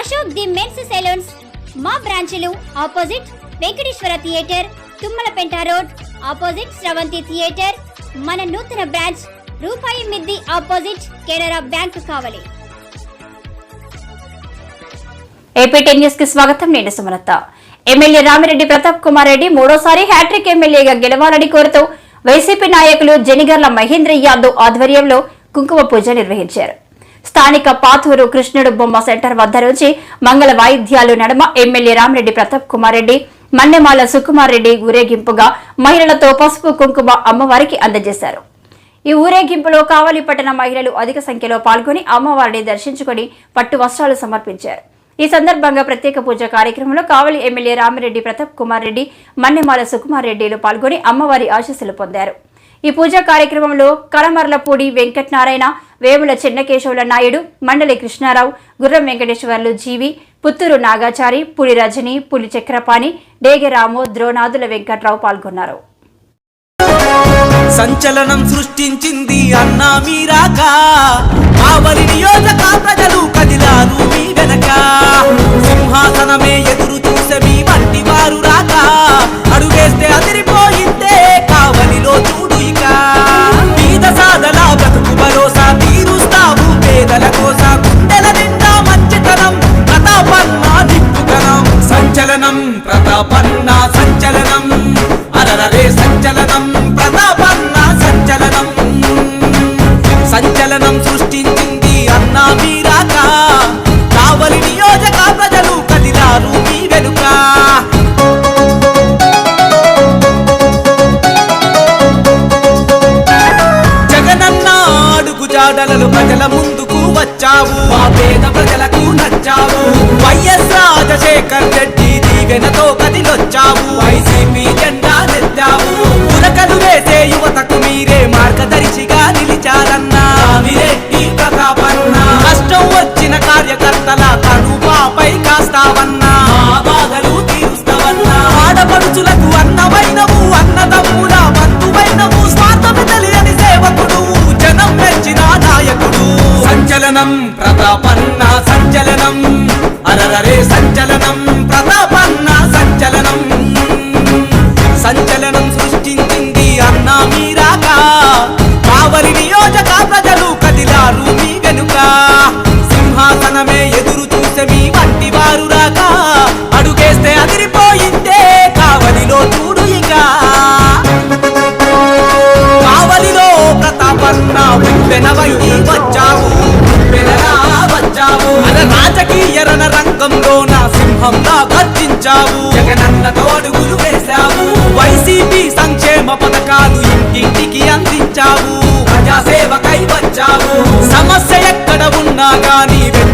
Ashok the men's salons. మా బ్రాంచులు opposite Venkateswara theatre Tummalapenta road opposite Sravanthi theatre. మన నూతన branch రూపాయి మిద్ది opposite Canara bank Kavali. AP ten న్యూస్కి స్వాగతం. నేను సుమలత. ఎమ్మెల్యే రామిరెడ్డి ప్రతాప్ కుమార్ రెడ్డి మూడోసారి హ్యాట్రిక్ ఎమ్మెల్యేగా గెలవాలని కోరుతూ వైసీపీ నాయకులు జనిగర్ల మహేంద్ర యాదవ్ ఆధ్వర్యంలో కుంకుమ పూజ నిర్వహించారు. స్థానిక పాతూరు కృష్ణుడు బొమ్మ సెంటర్ వద్ద నుంచి మంగళ వాయిద్యాలు నడుమ ఎమ్మెల్యే రామిరెడ్డి ప్రతాప్ కుమార్ రెడ్డి మన్నెమాల సుకుమార్ రెడ్డి ఊరేగింపుగా మహిళలతో పసుపు కుంకుమ అమ్మవారికి అందజేశారు. ఈ ఊరేగింపులో కావలి పట్టణ మహిళలు అధిక సంఖ్యలో పాల్గొని అమ్మవారిని దర్శించుకొని పట్టు వస్త్రాలు సమర్పించారు. ఈ సందర్భంగా ప్రత్యేక పూజ కార్యక్రమంలో కావలి ఎమ్మెల్యే రామిరెడ్డి ప్రతాప్ కుమార్ రెడ్డి మన్నెమాల సుకుమార్ రెడ్డిలు పాల్గొని అమ్మవారి ఆశీస్సులు పొందారు. ఈ పూజా కార్యక్రమంలో కలమర్లపూడి వెంకటనారాయణ వేముల చెన్నకేశవుల నాయుడు మండలి కృష్ణారావు గుర్రం వెంకటేశ్వర్లు జీవి పుత్తూరు నాగాచారి పులి రజని పులి చక్రపాణి డేగెరాము ద్రోణాదుల వెంకట్రావు పాల్గొన్నారు. సంచలనం సృష్టించింది అన్నా మీరాక. ఆవలి నియోజక ప్రజలు కదిలారు మీ వెనక. సింహాసనమే ఎదురు చూసే మీ వంటి వారు రాక. అడుగేస్తే అదిరిపో మా పేద ప్రజలకు నచ్చావు. వైఎస్ రాజశేఖర్ రెడ్డి దీవెనతో కదిలొచ్చావు. వైసీపీ జెండా నెత్తావు. పులకలు వేసే యువతకు మీరే మార్గదర్శిగా నిలిచారన్న ప్రతాపన్న సంచలనం. అరరరే సంచలనం. ప్రతాపన్న సంచలనం. సంచలనం సృష్టి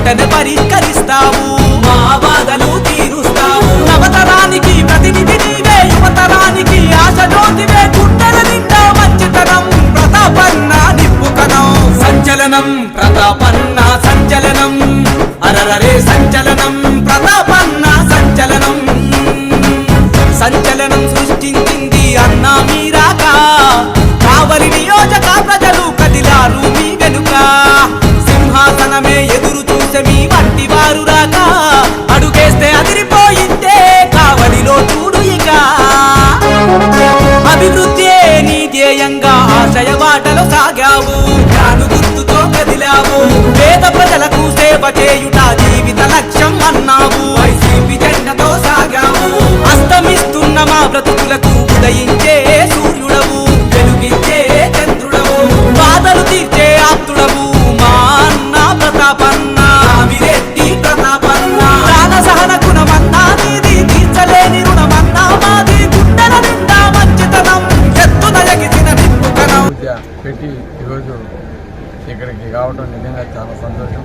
వెంటనే పరిష్కరిస్తావు. మా బాధలు తీరుస్తావు. నవతరానికి ప్రతినిధి నీవే యువతరానికి ఆశ జ్యోతివే గుండెల నిండా మంచితనం ప్రతాపన్న నిప్పుకనం సంచలనం ప్రతాపన్న చేయుట జీవిత లక్ష్యం అన్నావు. వైసీపీ జెండతో సాగావు. అస్తమిస్తున్న మా బ్రతుకులకు ఉదయించే సూర్యుడవు. వెలుగించే చంద్రుడవు. బాధలు తీర్చే ఆప్తుడవు. మా అన్న ప్రతాపన్న రామిరెడ్డి ప్రతాపన్న. దాన సహన గుణమన్నా నీది తీర్చలేని రుణమన్నా. మాది గుండెల నిండా మంచితనం. ఎత్తున ఎగిసిన నిప్పుకనం పెట్టి ఈరోజు ఇక్కడికి రావడం నిజంగా చాలా సంతోషం.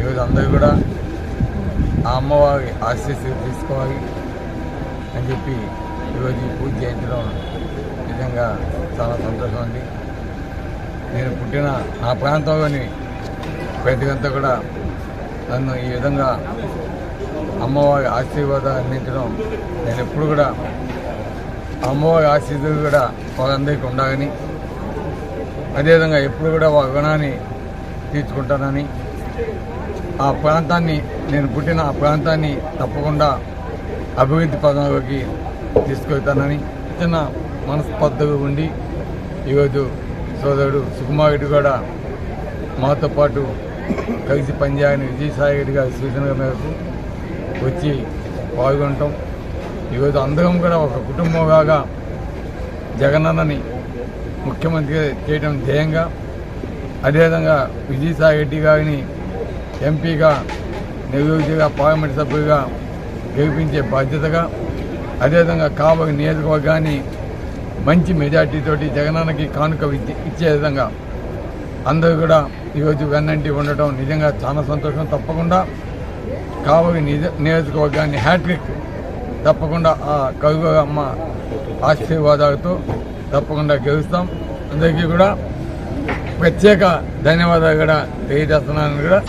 ఆ అమ్మవారి ఆశీస్సు తీసుకోవాలి అని చెప్పి ఈరోజు ఈ పూజ చేయించడం నిజంగా చాలా సంతోషం అండి. నేను పుట్టిన నా ప్రాంతంలోని ప్రతికంతా కూడా నన్ను ఈ విధంగా అమ్మవారి ఆశీర్వాదం అందించడం నేను ఎప్పుడు కూడా అమ్మవారి ఆశీస్సులు కూడా వాళ్ళందరికీ ఉండాలని అదేవిధంగా ఎప్పుడు కూడా వాళ్ళ గుణాన్ని తీర్చుకుంటానని ఆ ప్రాంతాన్ని నేను పుట్టిన ఆ ప్రాంతాన్ని తప్పకుండా అభివృద్ధి పదంలోకి తీసుకెళ్తానని చిన్న మనస్పర్ధగా ఉండి ఈరోజు సోదరుడు సుకుమారుడు కూడా మాతో పాటు కలిసి పనిచేయని విజయసాయి రెడ్డి గారి సూచనల మేరకు వచ్చి పాల్గొనటం. ఈరోజు అందరం కూడా ఒక కుటుంబంగా జగనన్నని ముఖ్యమంత్రిగా చేయడం ధ్యేయంగా అదేవిధంగా విజయసాయి రెడ్డి గారిని ఎంపీగా నెల్లూరు పార్లమెంట్ సభ్యుడిగా గెలిపించే బాధ్యతగా అదేవిధంగా కాబోయే నియోజకవర్గాన్ని మంచి మెజార్టీతోటి జగనన్నకి కానుక ఇచ్చే- ఇచ్చే విధంగా అందరూ కూడా ఈరోజు వెన్నంటి ఉండటం నిజంగా చాలా సంతోషం. తప్పకుండా కాబోయే నిజ నియోజకవర్గాన్ని హ్యాట్రిక్ తప్పకుండా ఆ కరువు అమ్మ ఆశీర్వాదాలతో తప్పకుండా గెలుస్తాం. అందరికీ కూడా ప్రత్యేక ధన్యవాదాలు కూడా తెలియజేస్తున్నాను కూడా.